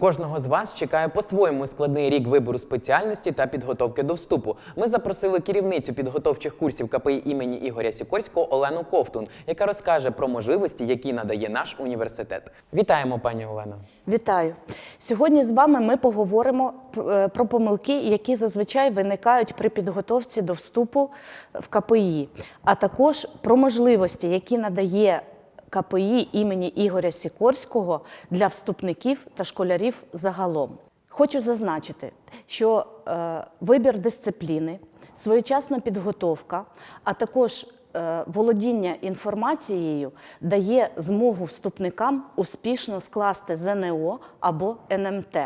Кожного з вас чекає по-своєму складний рік вибору спеціальності та підготовки до вступу. Ми запросили керівницю підготовчих курсів КПІ імені Ігоря Сікорського Олену Ковтун, яка розкаже про можливості, які надає наш університет. Вітаємо, пані Олено. Вітаю! Сьогодні з вами ми поговоримо е, про помилки, які зазвичай виникають при підготовці до вступу в КПІ, а також про можливості, які надає КПІ імені Ігоря Сікорського для вступників та школярів загалом. Хочу зазначити, що е, вибір дисципліни, своєчасна підготовка, а також е, володіння інформацією дає змогу вступникам успішно скласти ЗНО або НМТ.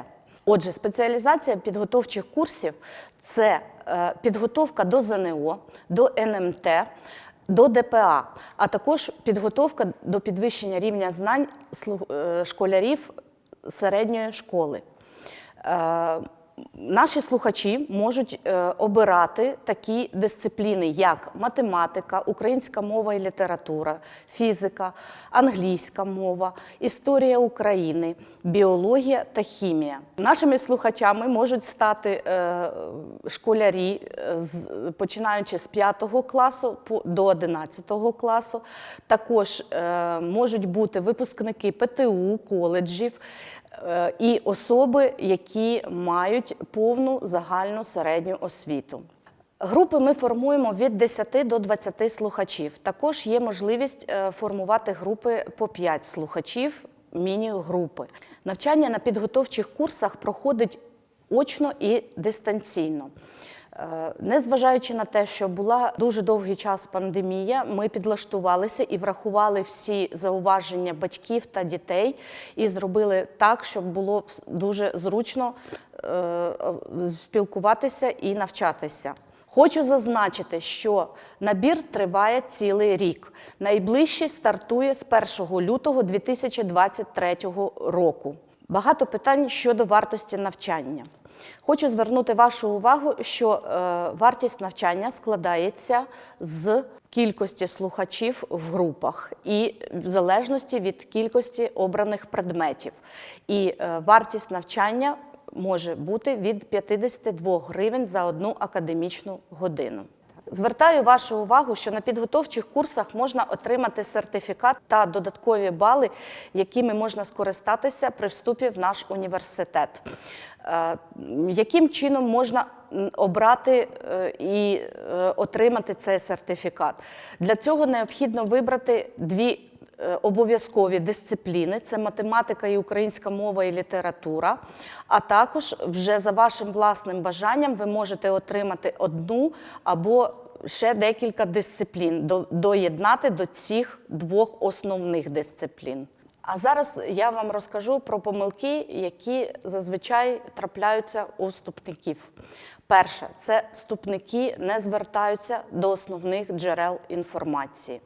Отже, спеціалізація підготовчих курсів це е, підготовка до ЗНО, до НМТ, до ДПА, а також підготовка до підвищення рівня знань е, школярів середньої школи. Наші слухачі можуть е, обирати такі дисципліни, як математика, українська мова і література, фізика, англійська мова, історія України, біологія та хімія. Нашими слухачами можуть стати е, школярі, е, починаючи з 5 класу до 11 класу. Також можуть бути випускники ПТУ, коледжів і особи, які мають повну загальну середню освіту. Групи ми формуємо від 10 до 20 слухачів. Також є можливість е, формувати групи по 5 слухачів, міні-групи. Навчання на підготовчих курсах проходить очно і дистанційно. Е, Незважаючи на те, що була дуже довгий час пандемія, ми підлаштувалися і врахували всі зауваження батьків та дітей і зробили так, щоб було дуже зручно е, спілкуватися і навчатися. Хочу зазначити, що набір триває цілий рік. Найближчий стартує з 1 лютого 2023 року. Багато питань щодо вартості навчання. Хочу звернути вашу увагу, що е, вартість навчання складається з кількості слухачів в групах і в залежності від кількості обраних предметів. І е, вартість навчання може бути від 52 гривень за одну академічну годину. Звертаю вашу увагу, що на підготовчих курсах можна отримати сертифікат та додаткові бали, якими можна скористатися при вступі в наш університет. Е, Яким чином можна обрати е, і е, отримати цей сертифікат? Для цього необхідно вибрати дві обов'язкові дисципліни: це математика і українська мова і література. А також вже за вашим власним бажанням ви можете отримати одну або ще декілька дисциплін, до- доєднати до цих двох основних дисциплін. А зараз я вам розкажу про помилки, які зазвичай трапляються у вступників. Перше, це вступники не звертаються до основних джерел інформації.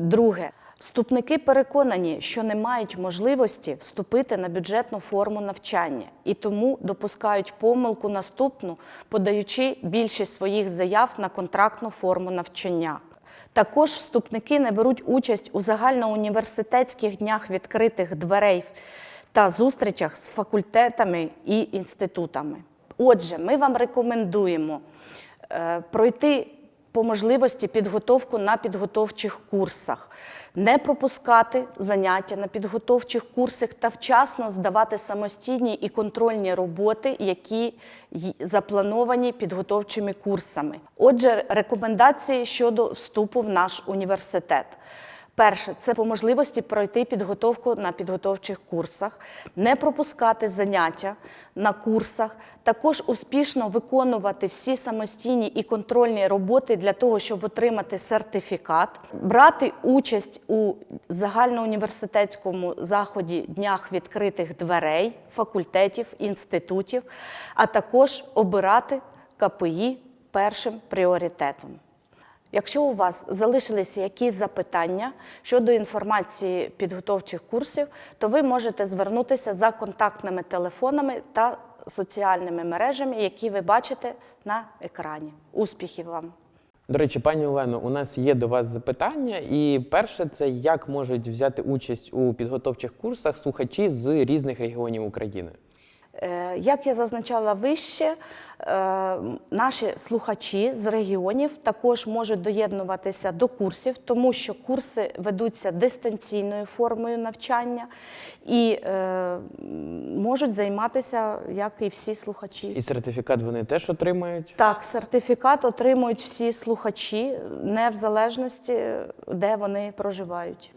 Друге, вступники переконані, що не мають можливості вступити на бюджетну форму навчання і тому допускають помилку наступну, подаючи більшість своїх заяв на контрактну форму навчання. Також вступники не беруть участь у загальноуніверситетських днях відкритих дверей та зустрічах з факультетами і інститутами. Отже, ми вам рекомендуємо е, пройти по можливості підготовку на підготовчих курсах, не пропускати заняття на підготовчих курсах та вчасно здавати самостійні і контрольні роботи, які заплановані підготовчими курсами. Отже, рекомендації щодо вступу в наш університет. Перше, це по можливості пройти підготовку на підготовчих курсах, не пропускати заняття на курсах, також успішно виконувати всі самостійні і контрольні роботи для того, щоб отримати сертифікат, брати участь у загальноуніверситетському заході днях відкритих дверей, факультетів, інститутів, а також обирати КПІ першим пріоритетом. Якщо у вас залишилися якісь запитання щодо інформації підготовчих курсів, то ви можете звернутися за контактними телефонами та соціальними мережами, які ви бачите на екрані. Успіхів вам! До речі, пані Олено, у нас є до вас запитання. І перше, це як можуть взяти участь у підготовчих курсах слухачі з різних регіонів України. Е, Як я зазначала вище, е, наші слухачі з регіонів також можуть доєднуватися до курсів, тому що курси ведуться дистанційною формою навчання і е, можуть займатися, як і всі слухачі. І сертифікат вони теж отримають. Так, сертифікат отримують всі слухачі, не в залежності, де вони проживають.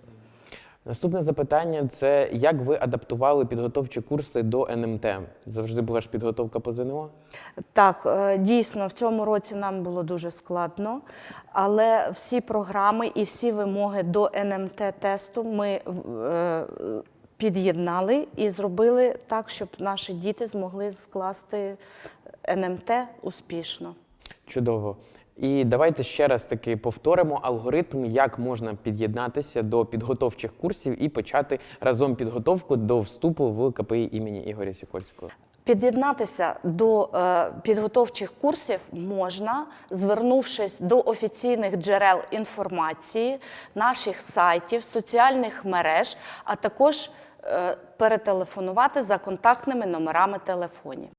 Наступне запитання це як ви адаптували підготовчі курси до НМТ? Завжди була ж підготовка по ЗНО. Так, е, дійсно, в цьому році нам було дуже складно, але всі програми і всі вимоги до НМТ-тесту ми е, під'єднали і зробили так, щоб наші діти змогли скласти НМТ успішно. Чудово. І давайте ще раз таки повторимо алгоритм, як можна під'єднатися до підготовчих курсів і почати разом підготовку до вступу в КПІ імені Ігоря Сікорського. Під'єднатися до е, підготовчих курсів можна, звернувшись до офіційних джерел інформації, наших сайтів, соціальних мереж, а також е, перетелефонувати за контактними номерами телефонів.